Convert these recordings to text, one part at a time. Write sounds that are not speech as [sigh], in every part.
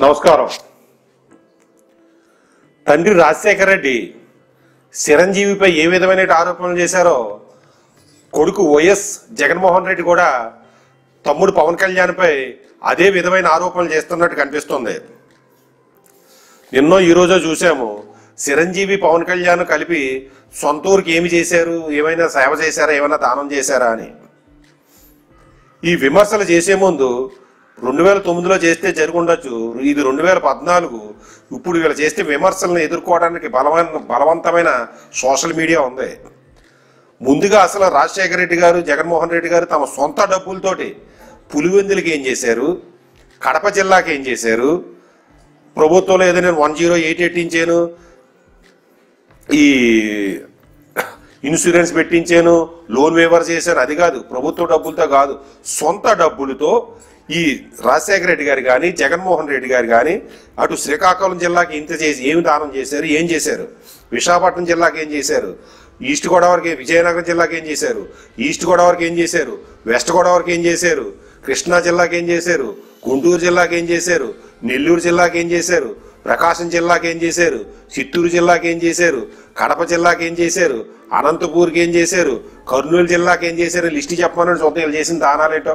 నమస్కారం. తండ్రి రాజశేఖర రెడ్డి చిరంజీవిపై ఏ విధమైన ఆరోపణలు చేశారో కొడుకు వైఎస్ జగన్మోహన్ రెడ్డి కూడా తమ్ముడు పవన్ కళ్యాణ్పై అదే విధమైన ఆరోపణలు చేస్తున్నట్టు కనిపిస్తుంది. నిన్నో ఈరోజో చూసాము చిరంజీవి పవన్ కళ్యాణ్ కలిపి సొంత ఊరికి ఏమి చేశారు ఏమైనా సేవ చేశారా ఏమైనా దానం చేశారా అని. ఈ విమర్శలు చేసే ముందు రెండు వేల తొమ్మిదిలో చేస్తే జరుగుండొచ్చు. ఇది రెండు వేల పద్నాలుగు ఇప్పుడు వీళ్ళు చేస్తే విమర్శలను ఎదుర్కోవడానికి బలమైన బలవంతమైన సోషల్ మీడియా ఉంది. ముందుగా అసలు రాజశేఖర రెడ్డి గారు జగన్మోహన్ రెడ్డి గారు తమ సొంత డబ్బులతోటి పులివెందులకి ఏం చేశారు? కడప జిల్లాకి ఏం చేశారు? ప్రభుత్వంలో ఏదైనా వన్ జీరో ఎయిట్ ఎట్టించాను ఈ ఇన్సూరెన్స్ పెట్టించాను? లోన్ వేవర్ చేశాను అది కాదు. ప్రభుత్వ డబ్బులతో కాదు. సొంత డబ్బులతో ఈ రాజశేఖర రెడ్డి గారు కానీ జగన్మోహన్ రెడ్డి గారు కానీ అటు శ్రీకాకుళం జిల్లాకి ఇంత చేసి ఏమి దానం చేశారు ఏం చేశారు విశాఖపట్నం జిల్లాకి ఏం చేశారు ఈస్ట్ గోదావరికి విజయనగరం జిల్లాకి ఏం చేశారు ఈస్ట్ గోదావరికి ఏం చేశారు వెస్ట్ గోదావరికి ఏం చేశారు కృష్ణా జిల్లాకి ఏం చేశారు గుంటూరు జిల్లాకి ఏం చేశారు నెల్లూరు జిల్లాకి ఏం చేశారు ప్రకాశం జిల్లాకి ఏం చేశారు చిత్తూరు జిల్లాకి ఏం చేశారు కడప జిల్లాకి ఏం చేశారు అనంతపూర్కి ఏం చేశారు కర్నూలు జిల్లాకి ఏం చేశారు లిస్ట్ చెప్పమని చూద్దాం చేసిన దానాలేటో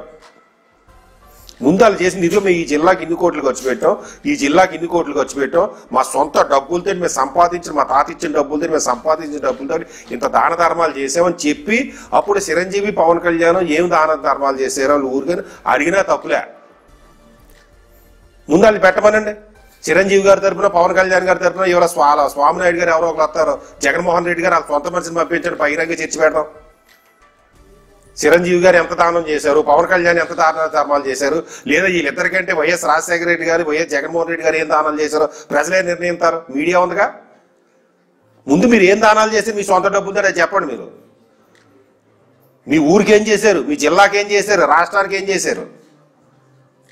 ముందు వాళ్ళు చేసిన నిధులు మేము ఈ జిల్లాకి ఇన్ని కోట్లు ఖర్చు పెట్టాం ఈ జిల్లాకి ఇన్ని కోట్లు ఖర్చు పెట్టాం. మా సొంత డబ్బులతో మేము సంపాదించిన మా తాత ఇచ్చిన డబ్బులతో మేము సంపాదించిన డబ్బులతో ఇంత దాన ధర్మాలు చేసామని చెప్పి అప్పుడు చిరంజీవి పవన్ కళ్యాణ్ ఏం దాన ధర్మాలు చేశారో వాళ్ళు ఊరికని అడిగినా తప్పులే. ముందు వాళ్ళు పెట్టమనండి. చిరంజీవి గారి తరపున పవన్ కళ్యాణ్ గారి తరపున ఎవరో స్వా స్వామినాయుడు గారు ఎవరో ఒకరు వస్తారు. జగన్మోహన్ రెడ్డి గారు వాళ్ళ సొంత మనిషిని పంపించండి బహిరంగ చర్చి పెడదాం. చిరంజీవి గారు ఎంత దానం చేశారు పవన్ కళ్యాణ్ ఎంత దాన ధర్మాలు చేశారు లేదా వీళ్ళిద్దరికంటే వైఎస్ రాజశేఖర రెడ్డి గారు వైఎస్ జగన్మోహన్ రెడ్డి గారు ఏం దానాలు చేశారో ప్రజలే నిర్ణయిస్తారు. మీడియా ఉందిగా? ముందు మీరు ఏం దానాలు చేసి మీ సొంత డబ్బులతో చెప్పండి మీరు. మీ ఊరికి ఏం చేశారు మీ జిల్లాకి ఏం చేశారు రాష్ట్రానికి ఏం చేశారు?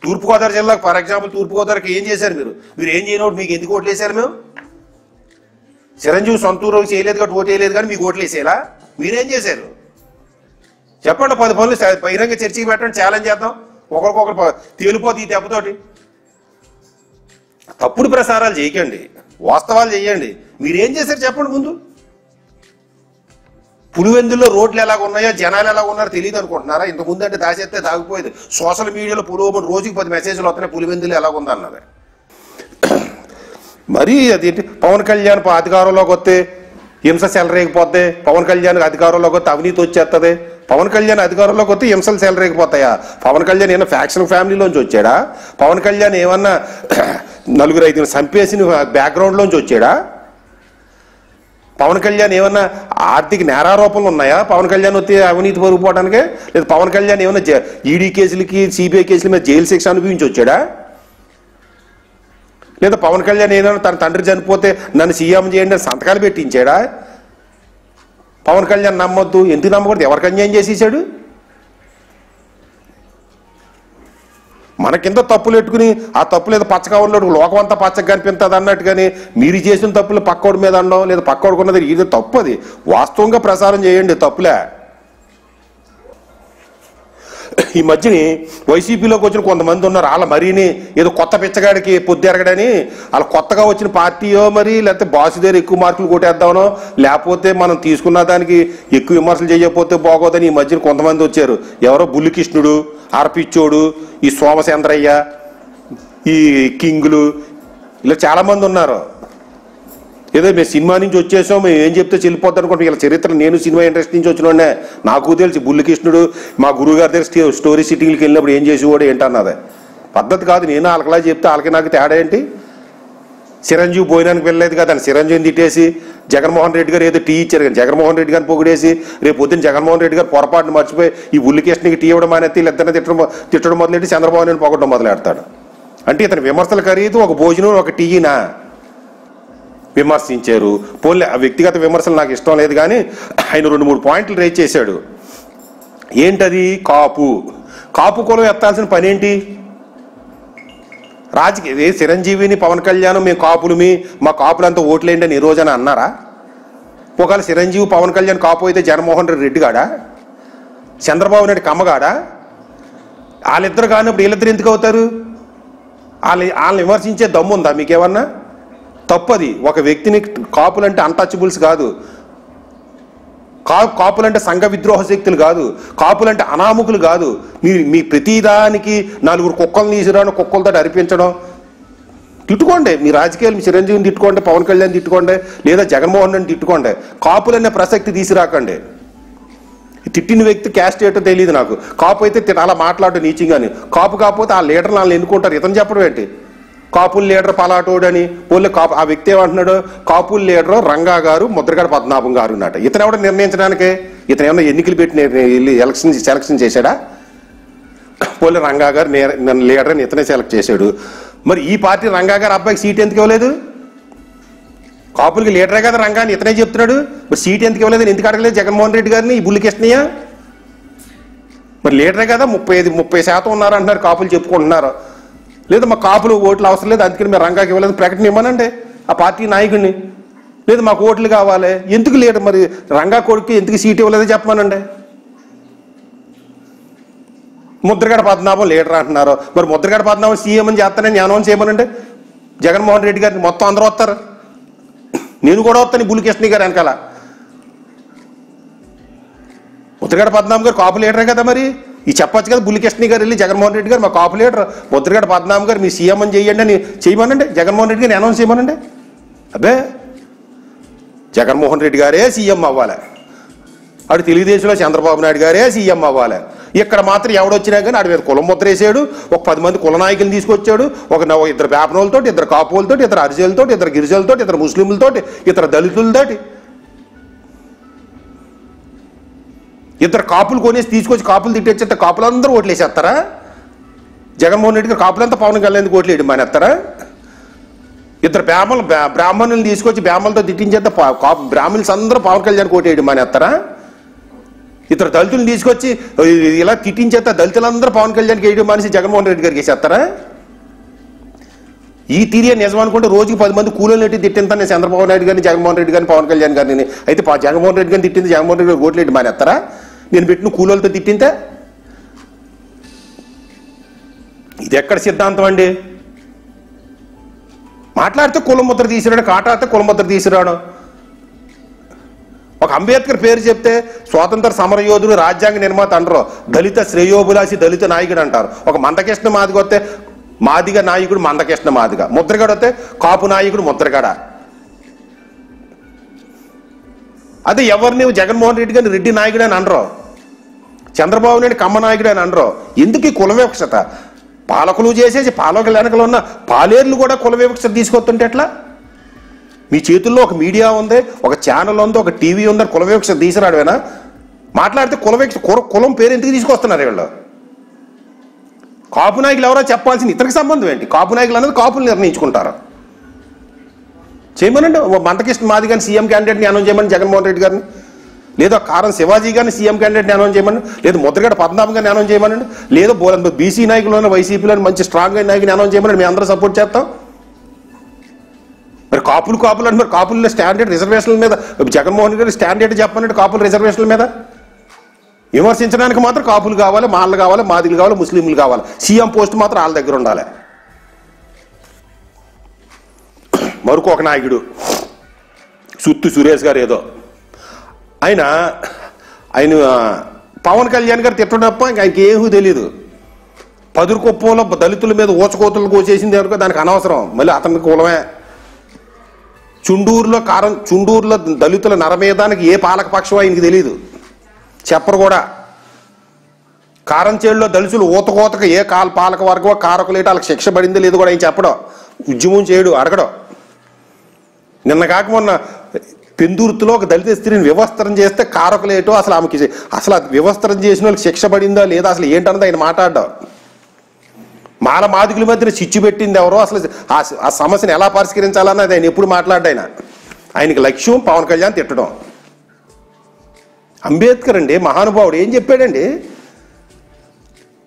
తూర్పుగోదావరి జిల్లాకు ఫర్ ఎగ్జాంపుల్ తూర్పుగోదావరికి ఏం చేశారు మీరు? మీరు ఏం చేయనోడు మీకు ఎందుకు ఓట్లు వేసారు మేము? చిరంజీవి సొంత ఊరు చేయలేదు కాబట్టి ఓటు వేయలేదు కానీ మీకు ఓట్లు వేసేలా? మీరేం చేశారు? చెప్పండి పది పనులు బహిరంగ చర్చకి పెట్టండి ఛాలెంజ్ చేద్దాం. ఒకరికొకరు తేలిపోతే ఈ దెబ్బతోటి. తప్పుడు ప్రసారాలు చేయకండి వాస్తవాలు చేయండి. మీరేం చేశారు చెప్పండి ముందు. పులివెందుల్లో రోడ్లు ఎలాగ ఉన్నాయో జనాలు ఎలా ఉన్నారో తెలియదు అనుకుంటున్నారా? ఇంత ముందు అంటే దాచేస్తే తాగిపోయేది. సోషల్ మీడియాలో పులివెందు రోజుకి పది మెసేజ్లు వస్తున్నాయి పులివెందులు ఎలాగ ఉందన్నది [clears throat] మరి అదేంటి పవన్ కళ్యాణ్ అధికారంలోకి వస్తే హింస సెలరేగిపోద్ది పవన్ కళ్యాణ్ అధికారంలోకి వస్తే అవినీతి వచ్చేస్తుంది పవన్ కళ్యాణ్ అధికారంలోకి వస్తే హింసలు సెలరేగిపోతాయా పవన్ కళ్యాణ్ ఏమైనా ఫ్యాక్షన్ ఫ్యామిలీలోంచి వచ్చాడా? పవన్ కళ్యాణ్ ఏమన్నా [clears throat] నలుగురు ఐదుగురు చంపేసిన బ్యాక్గ్రౌండ్లోంచి వచ్చాడా? పవన్ కళ్యాణ్ ఏమన్నా ఆర్థిక నేరారోపణలు ఉన్నాయా? పవన్ కళ్యాణ్ వస్తే అవినీతి పొరిగిపోవడానికి లేదా పవన్ కళ్యాణ్ ఏమన్నా జ- ఈడీ కేసులకి సిబిఐ కేసుల మీద జైలు శిక్ష అనుభవించి వచ్చాడా? లేదా పవన్ కళ్యాణ్ ఏదైనా తన తండ్రి చనిపోతే నన్ను సీఎం చేయండి అని సంతకాలు పెట్టించాడా? పవన్ కళ్యాణ్ నమ్మొద్దు ఎందుకు నమ్మకూడదు? ఎవరికి అన్యాయం చేసేసాడు? మన కింద తప్పులు పెట్టుకుని ఆ తప్పులు ఏదో పచ్చకవర్లో లోకం అంతా పచ్చగా కనిపిస్తుంది అన్నట్టు కానీ మీరు చేసిన తప్పులు పక్కోడి మీద అనడం లేదా పక్కోడుకున్నది ఇది తప్పు అది. వాస్తవంగా ప్రసారం చేయండి తప్పులే. ఈ మధ్యని వైసీపీలోకి వచ్చిన కొంతమంది ఉన్నారు. వాళ్ళ మరీని ఏదో కొత్త పిచ్చగాడికి పొద్దుెరగడని వాళ్ళ కొత్తగా వచ్చిన పార్టీయో మరి లేకపోతే బాస్ దగ్గర ఎక్కువ మార్కులు కొట్టేద్దామనో లేకపోతే మనం తీసుకున్న దానికి ఎక్కువ విమర్శలు చేయకపోతే బాగోదని ఈ మధ్యన కొంతమంది వచ్చారు. ఎవరో బుల్లికృష్ణుడు అరపిచ్చోడు ఈ సోమసేంద్రయ్య ఈ కింగులు ఇలా చాలామంది ఉన్నారు. ఏదో మేము సినిమా నుంచి వచ్చేసాం మేము ఏం చెప్తే చెల్లిపోతాం అనుకోండి ఇలా చరిత్ర నేను సినిమా ఇండస్ట్రీ నుంచి వచ్చినోడే నాకు తెలిసి బుల్లికృష్ణుడు మా గురువుగారి దగ్గర స్టోరీ సిట్టింగ్కి వెళ్ళినప్పుడు ఏం చేసేవాడు ఏంటన్నది పద్ధతి కాదు నేను వాళ్ళకిలా చెప్తే వాళ్ళకి నాకు తేడా ఏంటి? చిరంజీవి భోజనానికి వెళ్ళలేదు కదా అని చిరంజీవిని తిట్టేసి జగన్మోహన్ రెడ్డి గారు ఏదో టీ ఇచ్చారు కానీ జగన్మోహన్ రెడ్డి గారిని పొగిడేసి రేపు పొద్దున్న జగన్మోహన్ రెడ్డి గారు పొరపాటును మర్చిపోయి ఈ ఉల్లికేష్ణకి టీ ఇవ్వడం అనేది ఇద్దరిని తిట్టడం తిట్టడం మొదలెట్టి చంద్రబాబు నాయుడు పొగడం మొదలెడతాడు. అంటే ఇతని విమర్శల ఖరీదు ఒక భోజనం ఒక టీనా? విమర్శించారు. పోలే ఆ వ్యక్తిగత విమర్శలు నాకు ఇష్టం లేదు కానీ ఆయన రెండు మూడు పాయింట్లు రేజ్ చేశాడు. ఏంటది? కాపు. కాపు కులం ఎత్తాల్సిన పని ఏంటి రాజకీయ చిరంజీవిని పవన్ కళ్యాణ్ మేము కాపులమి మా కాపులంతా ఓట్లేండి అని ఈ రోజున అన్నారా? ఒకవేళ చిరంజీవి పవన్ కళ్యాణ్ కాపు అయితే జగన్మోహన్ రెడ్డి రెడ్డిగాడా చంద్రబాబు నాయుడు కమ్మగాడా? వాళ్ళిద్దరు కానప్పుడు వీళ్ళిద్దరు ఎందుకు అవుతారు? వాళ్ళ వాళ్ళని విమర్శించే దమ్ము ఉందా మీకేమన్నా? తప్పది. ఒక వ్యక్తిని కాపులంటే అన్టచబుల్స్ కాదు. కా కాపులంటే సంఘ విద్రోహ శక్తులు కాదు. కాపులంటే అనామకులు కాదు. మీ మీ ప్రతిదానికి నలుగురు కుక్కలు తీసిరాను కుక్కలతో అరిపించడం. తిట్టుకోండి. మీ రాజకీయాలు మీ చిరంజీవిని తిట్టుకోండి పవన్ కళ్యాణ్ తిట్టుకోండి లేదా జగన్మోహన్ రెడ్డి తిట్టుకోండి. కాపులనే ప్రసక్తి తీసిరాకండి తిట్టిన వ్యక్తి క్యాస్ట్ ఏటో తెలియదు నాకు. కాపు అయితే అలా మాట్లాడు నీచింగ్ అని కాపు కాకపోతే ఆ లీడర్ వాళ్ళు ఎన్నుకుంటారు. ఇతను చెప్పడం ఏంటి? కాపుల లీడర్ పలాటోడని అని కాపు ఆ వ్యక్తి ఏమంటున్నాడు? కాపుల లీడర్ రంగా గారు ముద్రగడ పద్మనాభం గారు అన్నట ఇతను ఎవడ నిర్ణయించడానికి? ఇతను ఏమన్నా ఎన్నికలు పెట్టి వెళ్ళి ఎలక్షన్ సెలక్షన్ చేశాడా? పోలే రంగా గారు నన్ను లీడర్ అని ఇతనే సెలెక్ట్ చేశాడు. మరి ఈ పార్టీ రంగా గారు అబ్బాయికి సీట్ ఎందుకు ఇవ్వలేదు? కాపులకి లీడరే కదా రంగా అని ఇతనే చెప్తున్నాడు. మరి సీట్ ఎందుకు ఇవ్వలేదు ఎందుకు అడగలేదు జగన్మోహన్ రెడ్డి గారిని ఈ బుల్లికృష్ణయ్య మరి లీడరే కదా ముప్పై ఐదు ముప్పై శాతం ఉన్నారు అంటున్నారు కాపులు చెప్పుకుంటున్నారు. లేదు మా కాపులు ఓట్లు అవసరం లేదు అందుకని మీరు రంగాకి ఇవ్వలేదు. ప్రకటన ఇవ్వనండి. ఆ పార్టీ నాయకుడిని. లేదు మాకు ఓట్లు కావాలి. ఎందుకు లేడు మరి? రంగా కొడుకు ఎందుకు సీట్ ఇవ్వలేదో చెప్పమనండి. ముద్రగడ పద్మనాభం లీడర్ అంటున్నారు. మరి ముద్రగడ పద్మనాభం సీఎం అని చేస్తానని అనౌన్స్ చేయమనండి. జగన్మోహన్ రెడ్డి గారిని మొత్తం అందరూ వస్తారు. నేను కూడా వస్తాను బులికృష్ణ గారు వెనకాల. ముద్రగడ పద్మనాభం గారు కాపు లీడరే కదా మరి? ఈ చెప్పొచ్చు కదా బుల్లికృష్ణ గారు వెళ్ళి జగన్మోహన్ రెడ్డి గారు మా కాపు లీడర్ ముద్రగడ పద్నామ గారు మీ సీఎం అని చేయండి అని చేయమనండి. జగన్మోహన్ రెడ్డి గారిని అనౌన్స్ చేయమనండి. అబ్బే! జగన్మోహన్ రెడ్డి గారే సీఎం అవ్వాలి. అటు తెలుగుదేశంలో చంద్రబాబు నాయుడు గారే సీఎం అవ్వాలి. ఇక్కడ మాత్రం ఎవడొచ్చినా కానీ ఆడి మీద కులం ముద్ర వేసాడు ఒక పది మంది కుల నాయకులు తీసుకొచ్చాడు ఒక ఇద్దరు వేపనోళ్ళతో ఇద్దరు కాపులతో ఇద్దరు అరిజలతో ఇద్దరు గిరిజలతో ఇద్దరు ముస్లింలతో ఇద్దరు దళితులతోటి. ఇద్దరు కాపులు కొనేసి తీసుకొచ్చి కాపులు తిట్టేస్తే కాపులందరూ ఓట్లేసేస్తారా? జగన్మోహన్ రెడ్డి కాపులంతా పవన్ కళ్యాణ్ ఓట్లేయడం మానేస్తారా? ఇద్దరు బ్రాహ్మణులు బ్రాహ్మణులు తీసుకొచ్చి బ్రాహ్మణులతో తిట్టించేస్తే పా- కాపు బ్రాహ్మణులు అందరూ పవన్ కళ్యాణ్కి ఓటేయడం మానేస్తారా? ఇద్దరు దళితులను తీసుకొచ్చి ఇలా తిట్టించేస్తే దళితులందరూ పవన్ కళ్యాణ్కి వేయడం మానేసి జగన్మోహన్ రెడ్డి గారికి వేసేస్తారా? ఈ తీరియా నిజం అనుకుంటే రోజుకి పది మంది కూలీలు నెట్టి తిట్టింతాను నేను చంద్రబాబు నాయుడు గారిని జగన్మోహన్ రెడ్డి గారిని పవన్ కళ్యాణ్ గారిని. అయితే జగన్మోహన్ రెడ్డి గారిని తిట్టింది జగన్మోహన్ రెడ్డి గారు ఓట్లేటి మానేస్తారా? నేను పెట్టిన కూలోలతో తిట్టింతే ఇది ఎక్కడ సిద్ధాంతం అండి? మాట్లాడితే కులం ముద్ర కాటాడితే కులం ముద్ర ఒక అంబేద్కర్ పేరు చెప్తే స్వాతంత్ర సమరయోధుడు రాజ్యాంగ నిర్మాత అంటారు. దళిత శ్రేయోభిలాషి దళిత నాయకుడు అంటారు. ఒక మందకృష్ణ మాదిగ వస్తే మాదిగ నాయకుడు మందకృష్ణ మాదిగ. ముద్రగడ వస్తే కాపు నాయకుడు ముద్రగడ. అదే ఎవరిని? జగన్మోహన్ రెడ్డి గారిని రెడ్డి నాయకుడు అని అనరు చంద్రబాబు నాయుడు కమ్మనాయకుడు అని అనరు. ఎందుకు ఈ కుల వివక్షత? పాలకులు చేసేసి పాలకుల వెనకలు ఉన్న పాలేర్లు కూడా కుల వివక్షత తీసుకొస్తుంటే ఎట్లా? మీ చేతుల్లో ఒక మీడియా ఉంది ఒక ఛానల్ ఉంది ఒక టీవీ ఉంది కుల వివక్షత తీసుకురాడవేనా మాట్లాడితే కుల వివక్ష కులం పేరు ఎందుకు తీసుకొస్తున్నారు వీళ్ళు? కాపు నాయకులు ఎవరో చెప్పాల్సింది ఇతనికి సంబంధం ఏంటి? కాపు నాయకులు అనేది కాపులు నిర్ణయించుకుంటారు. చేయమనండి. ఓ మాది కానీ సీఎం క్యాండిడేట్ని అనౌన్స్ చేయమని జగన్మోహన్ రెడ్డి గారిని. లేదా కారం శివాజీ గారిని సీఎం క్యాండిడేట్ అనౌన్స్ చేయమని లేదా ముద్రగడ పద్మనాభం గారిని అనౌన్స్ చేయమనండి. లేదా బోలన్ బీసీ నాయకులను వైసీపీలో మంచి స్ట్రాంగ్ అయిన నాయకుని అనౌన్స్ చేయమని మేము అందరూ సపోర్ట్ చేస్తాం. మరి కాపులు కాపులు అని మరి కాపుల స్టాండర్డ్ రిజర్వేషన్ల మీద జగన్మోహన్ గారు స్టాండర్డ్ చెప్పమన్నట్టు కాపుల రిజర్వేషన్ల మీద. విమర్శించడానికి మాత్రం కాపులు కావాలి మాళ్ళు కావాలి మాదిలు కావాలి ముస్లింలు కావాలి. సీఎం పోస్ట్ మాత్రం వాళ్ళ దగ్గర ఉండాలి. మరొక నాయకుడు సుత్తు సురేష్ గారు ఏదో. ఆయన ఆయన పవన్ కళ్యాణ్ గారు తిట్టడం తప్ప ఇంకా ఆయనకి ఏమీ తెలియదు పదురు కుప్పంలో దళితుల మీద ఊచకోతలు కోసేసింది అనుకో దానికి అనవసరం. మళ్ళీ అతనికి కులమే. చుండూరులో కారం చుండూరులో దళితుల నరమేదానికి ఏ పాలకపక్షం ఆయనకి తెలియదు చెప్పరు కూడా. కారంచేడులో దళితులు ఊతకోతకు ఏ కాల పాలక వర్గం కారకులేట వాళ్ళకి శిక్ష పడింది లేదు కూడా ఆయన చెప్పడం. ఉద్యమం చేయడు అడగడం. నిన్న కాక మొన్న పెందుర్తిలో ఒక దళిత స్త్రీని వివస్త్రం చేస్తే కారకులేటో అసలు ఆమెకి అసలు వ్యవస్థరం వివస్త్రం చేసిన వాళ్ళకి శిక్ష పడిందా లేదా అసలు ఏంటన్నది ఆయన మాట్లాడడం. మాల మాదికుల మధ్యన చిచ్చు పెట్టింది ఎవరో అసలు ఆ సమస్యను ఎలా పరిష్కరించాలన్నది ఆయన ఎప్పుడు మాట్లాడ్డా ఆయనకి లక్ష్యం పవన్ కళ్యాణ్ తిట్టడం. అంబేద్కర్ అండి మహానుభావుడు ఏం చెప్పాడండి?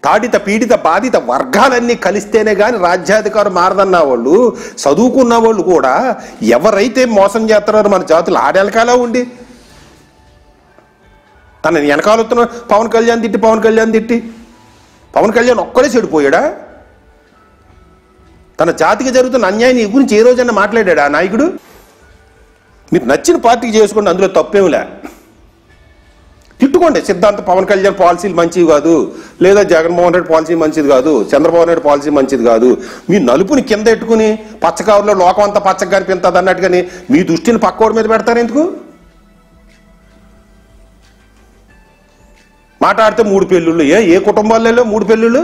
తాడిత పీడిత బాధిత వర్గాలన్నీ కలిస్తేనే కానీ రాజ్యాధికారం మారదన్న వాళ్ళు చదువుకున్న వాళ్ళు కూడా ఎవరైతే మోసం చేస్తున్నారో మన జాతులు ఆడెలకాలా ఉండి? తన వెనకాలొస్తున్న పవన్ కళ్యాణ్ తిట్టి పవన్ కళ్యాణ్ తిట్టి పవన్ కళ్యాణ్ ఒక్కడే చెడిపోయాడా? తన జాతికి జరుగుతున్న అన్యాయం ఈ గురించి ఏ రోజైనా మాట్లాడాడా నాయకుడు? మీరు నచ్చిన పార్టీకి చేసుకోండి అందులో తప్పేమిలే తిట్టుకోండి. సిద్ధాంత పవన్ కళ్యాణ్ పాలసీలు మంచివి కాదు. లేదా జగన్మోహన్ రెడ్డి పాలసీ మంచిది కాదు. చంద్రబాబు నాయుడు పాలసీ మంచిది కాదు. మీ నలుపుని కింద ఎట్టుకుని పచ్చకారులో లోకం అంతా పచ్చగా కనిపిస్తుంది అన్నట్టుగాని మీ దృష్టిని పక్కోడి మీద పెడతారు ఎందుకు? మాట్లాడితే మూడు పెళ్ళిళ్ళు. ఏ ఏ కుటుంబాలలో మూడు పెళ్ళిళ్ళు?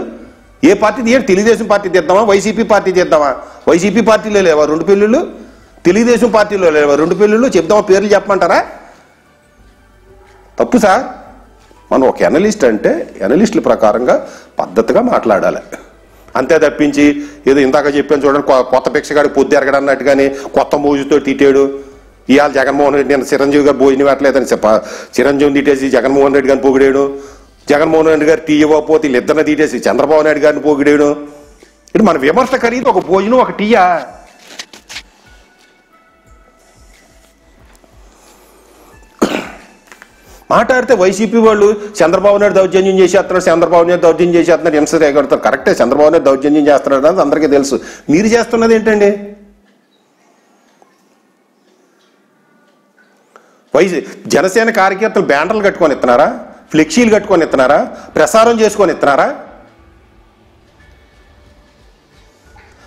ఏ పార్టీ తీయండి? తెలుగుదేశం పార్టీ తీద్దామా? వైసీపీ పార్టీ తీద్దామా? వైసీపీ పార్టీలో లేవా రెండు పెళ్ళిళ్ళు? తెలుగుదేశం పార్టీలో లేవా రెండు పెళ్ళిళ్ళు? చెప్దామా? పేర్లు చెప్పమంటారా? తప్పు సార్. మనం ఒక ఎనలిస్ట్ అంటే ఎనలిస్టుల ప్రకారంగా పద్ధతిగా మాట్లాడాలి. అంతే తప్పించి ఏదో ఇందాక చెప్పాను చూడండి కొత్త భిక్షగాడి పొద్దు ఎరగడన్నట్టు అన్నట్టుగాని కొత్త మోజుతో తీటాడు ఇవాళ జగన్మోహన్ రెడ్డి నేను చిరంజీవి గారు భోజనం పెట్టలేదని చెప్ప చిరంజీవిని తీటేసి జగన్మోహన్ రెడ్డి గారిని పొగిడాడు. జగన్మోహన్ రెడ్డి గారు టీ ఇవ్వకపోతే వీళ్ళిద్దరిని తీటేసి చంద్రబాబు నాయుడు గారిని పొగిడాడు. ఇటు మన విమర్శ ఖరీదు ఒక భోజనం ఒక టీయా? మాట్లాడితే వైసీపీ వాళ్ళు చంద్రబాబు నాయుడు దౌర్జన్యం చేసేస్తున్నారు చంద్రబాబు నాయుడు దౌర్జన్యం చేసేస్తున్నారు హింస రేగడతారు కరెక్టే చంద్రబాబు నాయుడు దౌర్జన్యం చేస్తున్నారు అని అందరికీ తెలుసు. మీరు చేస్తున్నది ఏంటండి? వైసీ జనసేన కార్యకర్తలు బ్యానర్లు కట్టుకొని ఇస్తున్నారా? ఫ్లెక్సీలు కట్టుకొని ఇస్తున్నారా? ప్రసారం చేసుకొని ఇస్తున్నారా?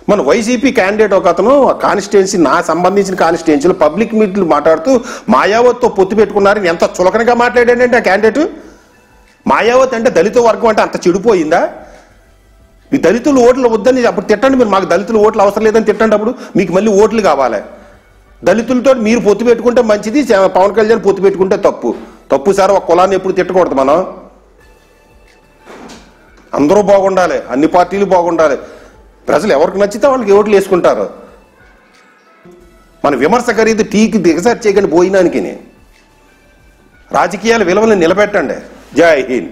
మన వైసీపీ క్యాండిడేట్ ఒక అతను కాన్స్టిట్యున్సీ నా సంబంధించిన కాన్స్టిట్యున్సీలో పబ్లిక్ మీట్లు మాట్లాడుతూ మాయావతితో పొత్తు పెట్టుకున్నారని ఎంత చులకనగా మాట్లాడాడంటే ఆ క్యాండిడేట్ మాయావతి అంటే దళిత వర్గం అంటే అంత చెడిపోయిందా? మీ దళితులు ఓట్లు వద్దని అప్పుడు తిట్టండి మీరు మాకు దళితులు ఓట్లు అవసరం లేదని తిట్టండి అప్పుడు మీకు మళ్ళీ ఓట్లు కావాలి? దళితులతో మీరు పొత్తు పెట్టుకుంటే మంచిది పవన్ కళ్యాణ్ పొత్తు పెట్టుకుంటే తప్పు. తప్పు సార్ ఒక కులాన్ని ఎప్పుడు తిట్టకూడదు మనం. అందరూ బాగుండాలి అన్ని పార్టీలు బాగుండాలి. ప్రజలు ఎవరికి నచ్చితే వాళ్ళకి ఓట్లు వేసుకుంటారు. మన విమర్శ ఖరీదు టీకి దిగసారి చేయకండి పోయినానికి రాజకీయాల విలువలు నిలబెట్టండి. జై హింద్.